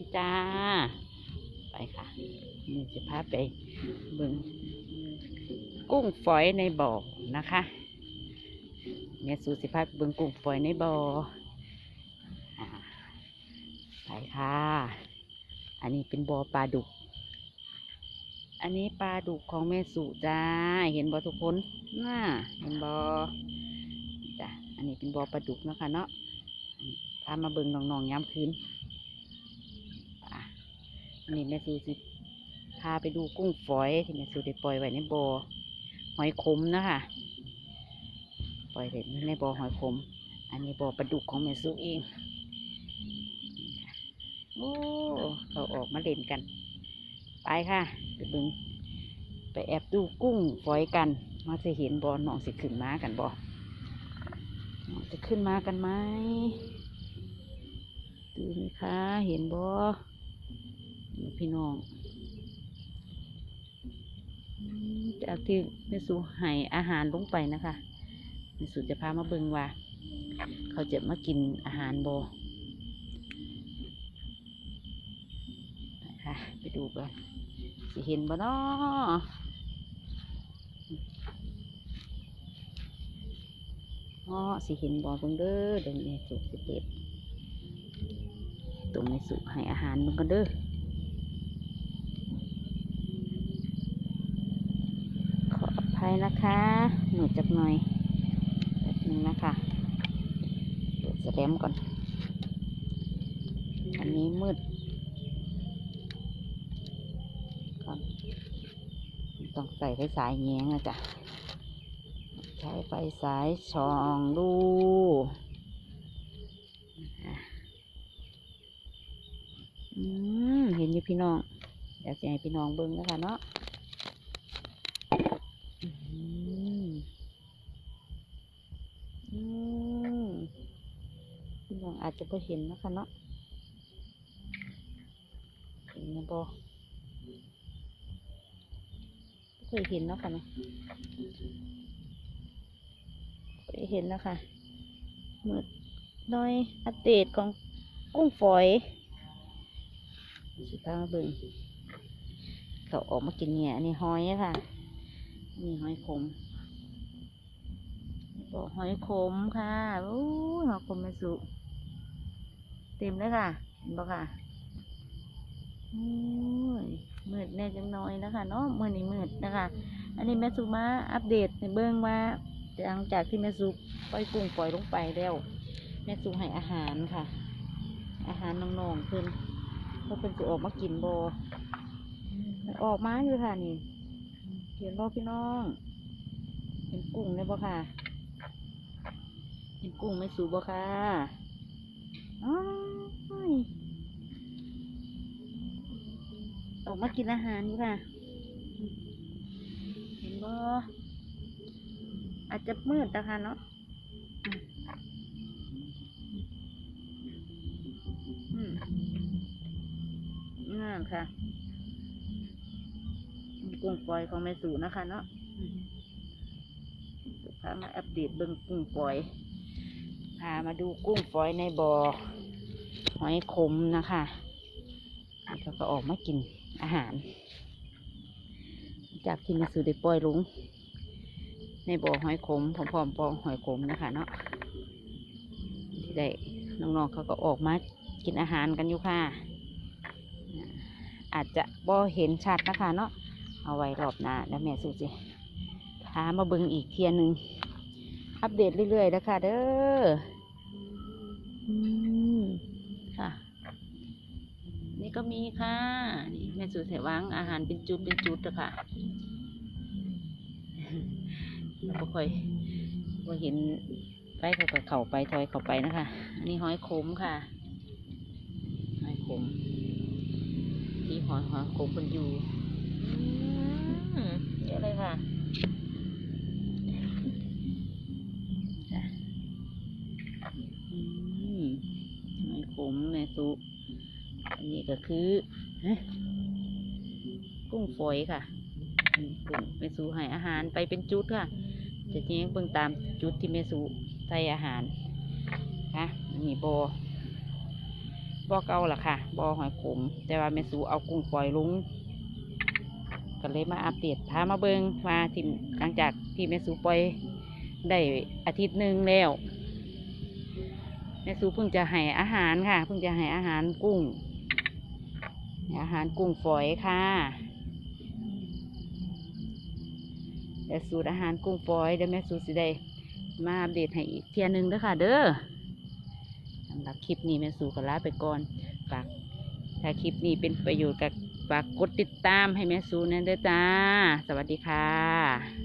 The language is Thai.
ดีจ้า ไปค่ะนี่จะพาไปเบิ่งกุ้งฝอยในบ่อนะคะแม่สูสิพาไปเบิ่งกุ้งฝอยในบ่อไปค่ะ อันนี้เป็นบ่อปลาดุก อันนี้ปลาดุกของแม่สุจ้า เห็นบ่ทุกคนน่าเห็นบ่จ้ะอันนี้เป็นบ่อปลาดุกนะคะเนาะพามาเบิ่งน้องๆย้ำคืน นนี้แม่สุสิพาไปดูกุ้งฝอยที่แม่สุได้ปล่อยไว้ในบ่อหอยขมนะคะปล่อยไว้ในบ่อหอยขม อันนี้บ่อปลาดุกของแม่สุเองโอ้เขาออกมาเล่นกัน ไปค่ะไปบึงไปแอบดูกุ้งฝอยกันมาจะเห็นบอน้องสิขึ้นมากันบอน้อจะขึ้นมากันไหมดูนี่คะ เห็นบอดู พี่น้องจากที่แม่สูให้อาหารลงไปนะคะแม่สูจะพามาเบิงว่า เขาจะมากินอาหารโบค่ะไปดูกันสิเห็นบ่นาะอ๋อสิเห็นบ่เบิ่งเด้อเดี๋ยวนี้สุสิเปิดตรงในสุให้อาหารมันกันเด้อขออ ภัยนะคะหนูจักหน่อยแป๊บนึงนะคะเปิดแสมก่อน อันนี้มืดก่อนต้องใส่ไฟสายแยงนะจ๊ะใช้ไฟสายช่องดูอะอืมเห็นอยู่พี่น้องอยากจะให้พี่น้องเบิ้งนะคะเนาะอืมอืมพี่น้ อาจจะไม่เห็นนะคะเนาะเห็นนะบอเคยเห็นแล้วค่ะเนาะเคยเห็นแล้วค่ะเมื่อน้อยอัปเดตของกุ้งฝอยสิพามาเบิ่งเขาออกมากินเนี่ยนนี้หอยค่ะ นี่หอยขมบอกหอยขมค่ะ โอ้หอยขมมาสุ เต็มเลยค่ะเห็นปะค่ะโอ้ยมืดแน่จังน้อยนะคะเนาะมือนี้มืดนะคะ อันนี้แม่สุมาอัปเดตในเบื้องว่าหลังจากที่แม่สุปล่อยกุ้งปล่อยลงไปแล้วแม่สุให้อาหารค่ะ อาหารน้องๆเพิ่นเพื่อเพิ่นจะออกมากินบมันออกมาอยู่ค่ะนี่เห็นบ่พี่น้องเห็นกุ้งได้บ่ค่ะ เห็นกุ้งแม่สุบ่ค่ะ ออกมากินอาหารอยู่ค่ะ เห็นบ่อาจจะมืดนะคะเนาะอืมอืมนั่นค่ะกุ้งปล่อยของแม่สูนะคะเนาะพามาอัปเดตเบิ่งกุ้งปล่อย พามาดูกุ้งฝอยในบ่อหอยขมนะคะเขาก็ออกมากินอาหาร จากที่ม่สูได้ปล่อยลุง ในบ่อหอยขมพร้อมๆปองหอยขมนะคะเนาะที่ได้น้องๆเขาก็ออกมากินอาหารกันอยู่ค่ะ อาจจะบ่เห็นชัดนะคะเนาะเอาไว้รอบหน้าแล้วแม่สูสิพามาเบิ่งอีกเทียหนึง อัปเดตเรื่อยๆนะคะเด้อค่ะ นี่ก็มีค่ะ นี่แม่สูใส่วางอาหารเป็นจุดเป็นจุดอะค่ะเราบ่ค่อยบ่เห็นไปเขาก็เข้าไปถอยเข้าไปนะคะ อันนี้หอยขมค่ะ หอยขมที่หอยหอยขมมันอยูุ่อันนี้ก็คือกุ้งฝอยค่ะกุ้งเมสูให้อาหารไปเป็นจุดค่ะ จะแย้งเบิ่งตามจุดที่เมสูใส่อาหารค่ะอันนี้โบอบอเก่าล่ะค่ะ บอหอยขม แต่ว่าแม่สูเอากุ้งฝอยลุงก็เลยมาอัปเดตพามาเบิงมาที่หลังจากที่แม่สูปล่อยได้อาทิตย์หนึ่งแล้ว แม่สูเพิ่งจะให้อาหารค่ะ เพิ่งจะให้อาหารกุ้ง อาหารกุ้งฝอยค่ะแต่สูตรอาหารกุ้งฝอยเดี๋ยวแม่สูสิได้มาอัปเดตให้อีกเทียหนึงเด้อค่ะ เด้อสำหรับคลิปนี้แม่สูก็ลาไปก่อนฝากถ้าคลิปนี้เป็นประโยชน์กับฝากกดติดตามให้แม่สูนั่นเด้อจ้า สวัสดีค่ะ